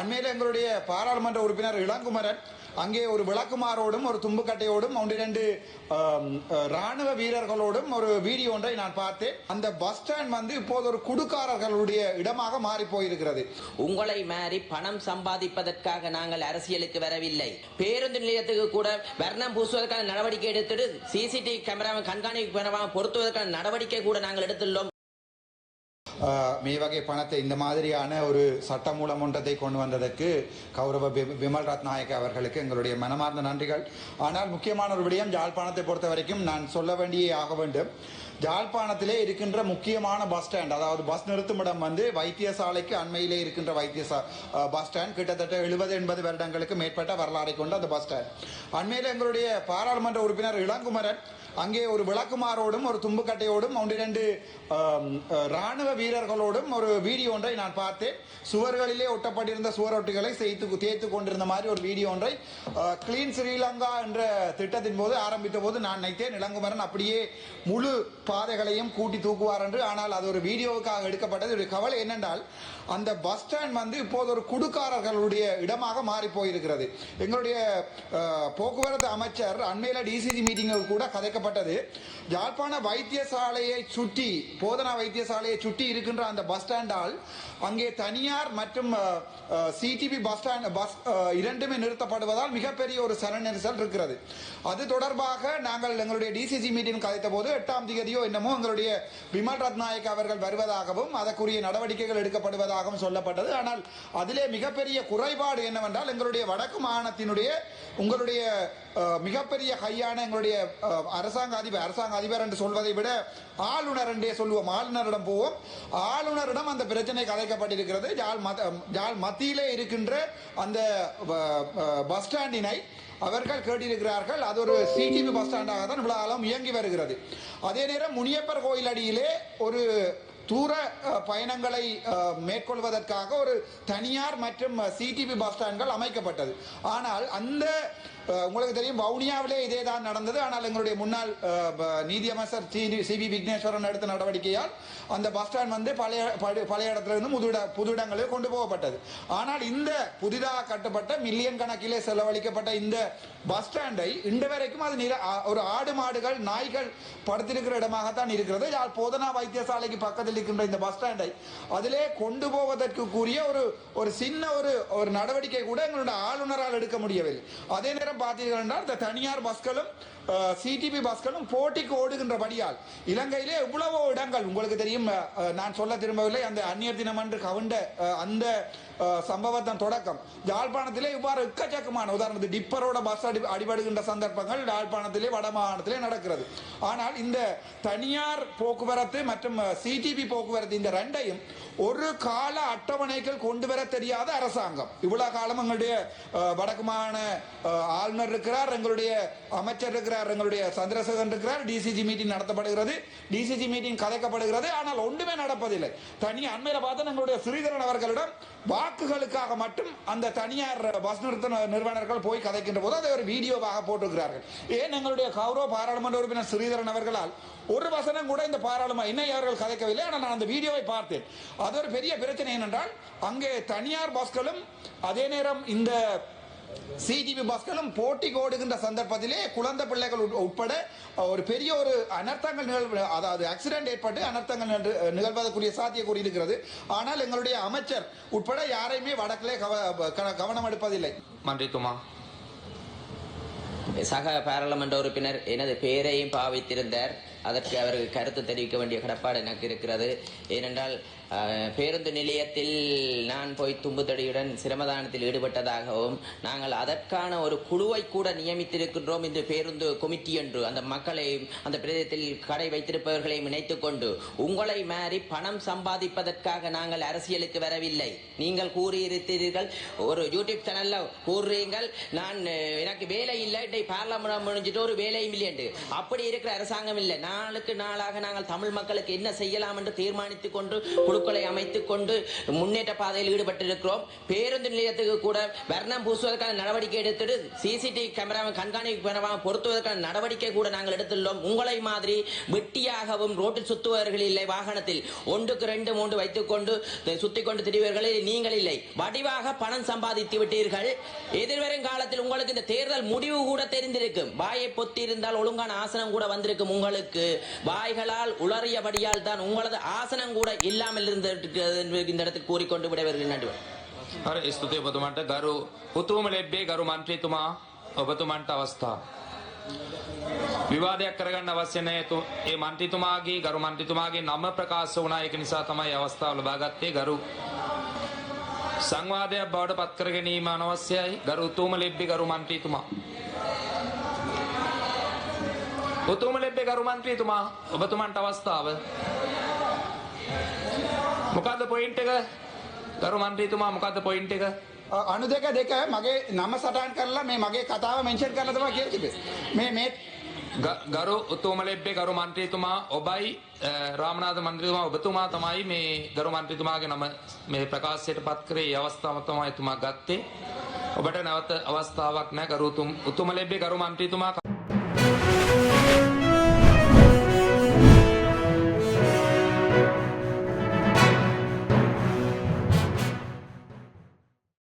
அண்மையில் எங்களுடைய பாராளுமன்ற உறுப்பினர் இளங்குமரன் அங்கே ஒரு விளக்குமாரோடும் ஒரு தும்புக்கட்டையோடும் ஒன்று இரண்டு ராணுவ வீரர்களோடும் ஒரு வீடியோ ஒன்றை நான் பார்த்தேன். அந்த பஸ் ஸ்டாண்ட் வந்து இப்போது ஒரு குடுக்காரர்களுடைய இடமாக மாறி போயிருக்கிறது. உங்களை மாறி பணம் சம்பாதிப்பதற்காக நாங்கள் அரசியலுக்கு வரவில்லை. பேருந்து நிலையத்துக்கு கூட வர்ணம் பூசுவதற்கான நடவடிக்கை எடுத்துட்டு சிசிடிவி கேமராவை கண்காணிப்பு கேமராவை பொருத்துவதற்கான நடவடிக்கை கூட நாங்கள் எடுத்துள்ளோம். මේ වගේ பணத்தை இந்த மாதிரியான ஒரு சட்டமூலம் ஒன்றத்தை கொண்டு வந்ததற்கு கௌரவ வி- விமல் ரத்நாயக்க அவர்களுக்கு எங்களுடைய மனமார்ந்த நன்றிகள் ஆனால் முக்கியமான ஒரு விடயம் ஜாழ்ப்பாணத்தை பொறுத்த வரைக்கும் நான் சொல்ல வேண்டியே ஆக வேண்டும் ஜாழ்ப்பாணத்திலே இருக்கின்ற முக்கியமான பஸ் ஸ்டாண்ட் அதாவது பஸ் நிறுத்துமிடம் வந்து வைத்தியசாலைக்கு அண்மையிலே இருக்கின்ற வைத்தியசா பஸ் ஸ்டாண்ட் கிட்டத்தட்ட எழுபது எண்பது வருடங்களுக்கு மேற்பட்ட வரலாறை கொண்ட அந்த பஸ் ஸ்டாண்ட். அண்மையில் எங்களுடைய பாராளுமன்ற உறுப்பினர் இளங்குமரன் அங்கே ஒரு விளக்குமாரோடும் ஒரு தும்புக்கட்டையோடும் ஒன்று ரெண்டு ராணுவ வீரர்களோடும் ஒரு வீடியோ ஒன்றை நான் பார்த்தேன். சுவர்களிலே ஒட்டப்பட்டிருந்த சுவரொட்டிகளை செய்து தேய்த்து கொண்டிருந்த மாதிரி ஒரு வீடியோ ஒன்றை கிளீன் ஸ்ரீலங்கா என்ற திட்டத்தின் போது ஆரம்பித்த போது நான் நினைத்தேன் இளங்குமரன் அப்படியே முழு பாதைகளையும் கூட்டி தூக்குவார் என்று. ஆனால் அது ஒரு வீடியோவுக்காக எடுக்கப்பட்டது. ஒரு கவலை என்னென்றால் அந்த பஸ் ஸ்டாண்ட் வந்து இப்போது ஒரு குடுக்காரர்களுடைய இடமாக மாறி போயிருக்கிறது. எங்களுடைய போக்குவரத்து அமைச்சர் அண்மையில் டிசிசி மீட்டிங்கில் கூட கதைக்கப்பட்டது. யாழ்ப்பாண வைத்தியசாலையை சுற்றி போதனா வைத்தியசாலையை சுற்றி இருக்கின்ற அந்த பஸ் ஸ்டாண்டால் அங்கே தனியார் மற்றும் சிடிபி பஸ் ஸ்டாண்ட் பஸ் இரண்டுமே நிறுத்தப்படுவதால் மிகப்பெரிய ஒரு சன நெரிசல் இருக்கிறது. அது தொடர்பாக நாங்கள் எங்களுடைய டிசிசி மீட்டிங் கதைத்த போது எட்டாம் தேதியோ என்னமோ எங்களுடைய விமல் ரத்நாயக் அவர்கள் வருவதாகவும் அதற்குரிய நடவடிக்கைகள் எடுக்கப்படுவதாகவும் சொல்லப்பட்டது. ஆனால் அதிலே மிகப்பெரிய குறைபாடு என்னவென்றால் எங்களுடைய வடக்கு மாகாணத்தினுடைய உங்களுடைய மிகப்பெரிய கையான எங்களுடைய அரசாங்க அதிபர் அரசாங்க அதிபர் என்று சொல்வதை விட ஆளுநர் என்றே சொல்லுவோம். ஆளுநரிடம் போவோம். ஆளுநரிடம் அந்த பிரச்சனை கதைக்கப்பட்டிருக்கிறது ஜால் மத்தியிலே இருக்கின்ற அந்த பஸ் ஸ்டாண்டினை அவர்கள் கேட்டிருக்கிறார்கள் அது ஒரு சிடிபி பஸ் ஸ்டாண்டாக தான் இவ்வளவு இயங்கி வருகிறது. அதே நேரம் முனியப்பர் கோயில் அடியிலே ஒரு தூர பயணங்களை மேற்கொள்வதற்காக ஒரு தனியார் மற்றும் சிடிபி பஸ் ஸ்டாண்ட்கள் அமைக்கப்பட்டது. ஆனால் அந்த உங்களுக்கு தெரியும் வவுனியாவிலே இதே தான் நடந்தது. ஆனால் எங்களுடைய முன்னாள் நீதியமைச்சர் சி வி விக்னேஸ்வரன் எடுத்த நடவடிக்கையால் அந்த பஸ் ஸ்டாண்ட் வந்து பழைய பழைய இடத்துலேருந்து இருந்து இட- புது இடங்களில் கொண்டு போகப்பட்டது. ஆனால் இந்த புதிதாக கட்டப்பட்ட மில்லியன் கணக்கிலே செலவழிக்கப்பட்ட இந்த பஸ் ஸ்டாண்டை இன்று வரைக்கும் அது நில ஆ- ஒரு ஆடு மாடுகள் நாய்கள் படுத்திருக்கிற இடமாகத்தான் இருக்கிறது. யார் போதனா வைத்தியசாலைக்கு பக்கத்தில் இருக்கின்ற இந்த பஸ் ஸ்டாண்டை அதிலே கொண்டு போவதற்கு கூறிய ஒரு ஒரு சின்ன ஒரு ஒரு நடவடிக்கை கூட எங்களுடைய ஆளுநரால் எடுக்க முடியவில்லை. அதே நேரம் பார்த்தீர்கள் என்றால் இந்த தனியார் பஸ்களும் சிடிபி பஸ்களும் போட்டிக்கு ஓடுகின்றபடியால் இலங்கையிலே எவ்வளவோ இடங்கள் உங்களுக்கு தெரியும் நான் சொல்ல திரும்பவில்லை அந்த அந்நியர் தினம் என்று கவுண்ட அந்த சம்பவத்தின் தொடக்கம். யாழ்ப்பாணத்திலே இவ்வாறு எக்கச்சக்கமான உதாரணத்துக்கு டிப்பரோட பஸ் அடி அடிபடுகின்ற சந்தர்ப்பங்கள் யாழ்ப்பாணத்திலே வட மாகாணத்திலே நடக்கிறது. ஆனால் இந்த தனியார் போக்குவரத்து மற்றும் சிடிபி போக்குவரத்து இந்த ரெண்டையும் ஒரு கால அட்டவணைகள் கொண்டு வர தெரியாத அரசாங்கம். இவ்வளவு காலம் எங்களுடைய வடக்குமான ஆளுநர் இருக்கிறார் எங்களுடைய அமைச்சர் இருக்கிறார் எங்களுடைய சந்திரசேகரன் இருக்கிறார் டிசிஜி மீட்டிங் நடத்தப்படுகிறது. டிசிஜி மீட்டிங் கலைக்கப்படுகிறது ஆனால் ஒன்றுமே நடப்பதில்லை. தனி அண்மையில் பார்த்தா எங்களுடைய ஸ்ரீதரன் அவர்களிடம் வாக்குகளுக்காக மட்டும் அந்த தனியார் பஸ் நிறுத்த நிறுவனர்கள் போய் கதைக்கின்ற போது அதை ஒரு வீடியோவாக போட்டிருக்கிறார்கள். ஏன் எங்களுடைய கௌரவ பாராளுமன்ற உறுப்பினர் ஸ்ரீதரன் அவர்களால் ஒரு வசனம் கூட இந்த பாராளுமன்ற இன்னை அவர்கள் கதைக்கவில்லை. ஆனால் நான் அந்த வீடியோவை பார்த்தேன். அது ஒரு பெரிய பிரச்சனை என்னென்றால் அங்கே தனியார் பஸ்களும் அதே நேரம் இந்த சிஜிபி பஸ்களும் போட்டி ஓடுகின்ற சந்தர்ப்பத்திலே குழந்தை பிள்ளைகள் உட்பட ஒரு பெரிய ஒரு அனர்த்தங்கள் நிகழ்வு அதாவது ஆக்சிடென்ட் ஏற்பட்டு அனர்த்தங்கள் நிகழ்வதற்குரிய சாத்தியக்கூறி இருக்கிறது. ஆனால் எங்களுடைய அமைச்சர் உட்பட யாரையுமே வடக்கிலே கவ- க- கவனம் எடுப்பதில்லை. மன்றித்துமா சக பாராளுமன்ற உறுப்பினர் எனது பெயரையும் பாவித்திருந்தார். அதற்கு அவருக்கு கருத்து தெரிவிக்க வேண்டிய கடப்பாடு எனக்கு இருக்கிறது. ஏனென்றால் பேருந்து நிலையத்தில் நான் போய் தும்புத்தடியுடன் சிரமதானத்தில் ஈடுபட்டதாகவும் நாங்கள் அதற்கான ஒரு குழுவை கூட நியமித்திருக்கின்றோம் இந்த பேருந்து கொமிட்டி என்று அந்த மக்களை அந்த பிரதேசத்தில் கடை வைத்திருப்பவர்களையும் இணைத்துக் கொண்டு உங்களை மாறி பணம் சம்பாதிப்பதற்காக நாங்கள் அரசியலுக்கு வரவில்லை. நீங்கள் கூறியிருக்கிறீர்கள் ஒரு யூடியூப் சேனல்ல கூறுறீங்கள் நான் எனக்கு வேலை இல்லை இன்றைக்கு பார்லமெண்ட் முடிஞ்சிட்டு ஒரு வேலையும் இல்லை என்று. அப்படி இருக்கிற அரசாங்கம் இல்லை. நாளுக்கு நாளாக நாங்கள் தமிழ் மக்களுக்கு என்ன செய்யலாம் என்று தீர்மானித்துக் கொண்டு குழுக்களை அமைத்துக் கொண்டு முன்னேற்ற பாதையில் ஈடுபட்டிருக்கிறோம். பேருந்து நிலையத்துக்கு கூட வர்ணம் பூசுவதற்கான நடவடிக்கை எடுத்துட்டு சிசிடிவி கேமராவை கண்காணிப்பு கேமராவை பொருத்துவதற்கான நடவடிக்கை கூட நாங்கள் எடுத்துள்ளோம். உங்களை மாதிரி வெட்டியாகவும் ரோட்டில் சுத்துவர்கள் இல்லை வாகனத்தில். ஒன்றுக்கு ரெண்டு மூன்று வைத்துக் கொண்டு சுத்திக் கொண்டு திரிவர்களில் நீங்கள் இல்லை. வடிவாக பணம் சம்பாதித்து விட்டீர்கள். எதிர்வரும் காலத்தில் உங்களுக்கு இந்த தேர்தல் முடிவு கூட தெரிந்திருக்கும். வாயை பொத்தி இருந்தால் ஒழுங்கான ஆசனம் கூட வந்திருக்கும் உங்களுக்கு. வாய்களால் உளறியபடியால் தான் உங்களது ஆசனம் கூட இல்லாமல் இருந்திருக்கிறது என்று இந்த இடத்தில் கூறிக்கொண்டு விடைபெறுகிறேன் நன்றி හරි ස්තුතියි ඔබතුමන්ට ගරු උතුම ලෙබ්බේ ගරු මන්ත්‍රීතුමා ඔබතුමන්ට අවස්ථාව. විවාදයක් කරගන්න අවශ්‍ය නැහැ. තු- ඒ මන්ත්‍රීතුමාගේ ගරු මන්ත්‍රීතුමාගේ නම ප්‍රකාශ වුණා ඒක නිසා තමයි අවස්ථාව ලබාගත්තේ ගරු සංවාදයක් බවට පත් කර ගැනීම අනවශ්‍යයි ගරු උතුම ලෙබ්බේ ගරු මන්ත්‍රීතුමා. උතුම ලෙබ්බේ ගරු මන්ත්‍රීතුමා ඔබතුමන්ට අවස්ථාව. මොකද්ද පොයින්ට් එක? ගරු මන්ත්‍රීතුමා මොකද්ද පොයින්ට් එක? අනු දෙක දෙක මගේ නම සටහන් කරලා මේ මගේ කතාව මෙන්ෂන් කරලා තමයි කියලා තිබේ. මේ මේ ගරු උතුමලෙබ්බේ ගරු මන්ත්‍රීතුමා ඔබයි රාමනාථ මන්ත්‍රීතුමා ඔබතුමා තමයි මේ ගරු මන්ත්‍රීතුමාගේ නම මේ ප්‍රකාශයට පත් කරේ ඒ අවස්ථාව තමයි එතුමා ගත්තේ ඔබට නැවත අවස්ථාවක් නැහැ ගරු උතුම් උතුමලෙබ්බේ ගරු මන්ත්‍රීතුමා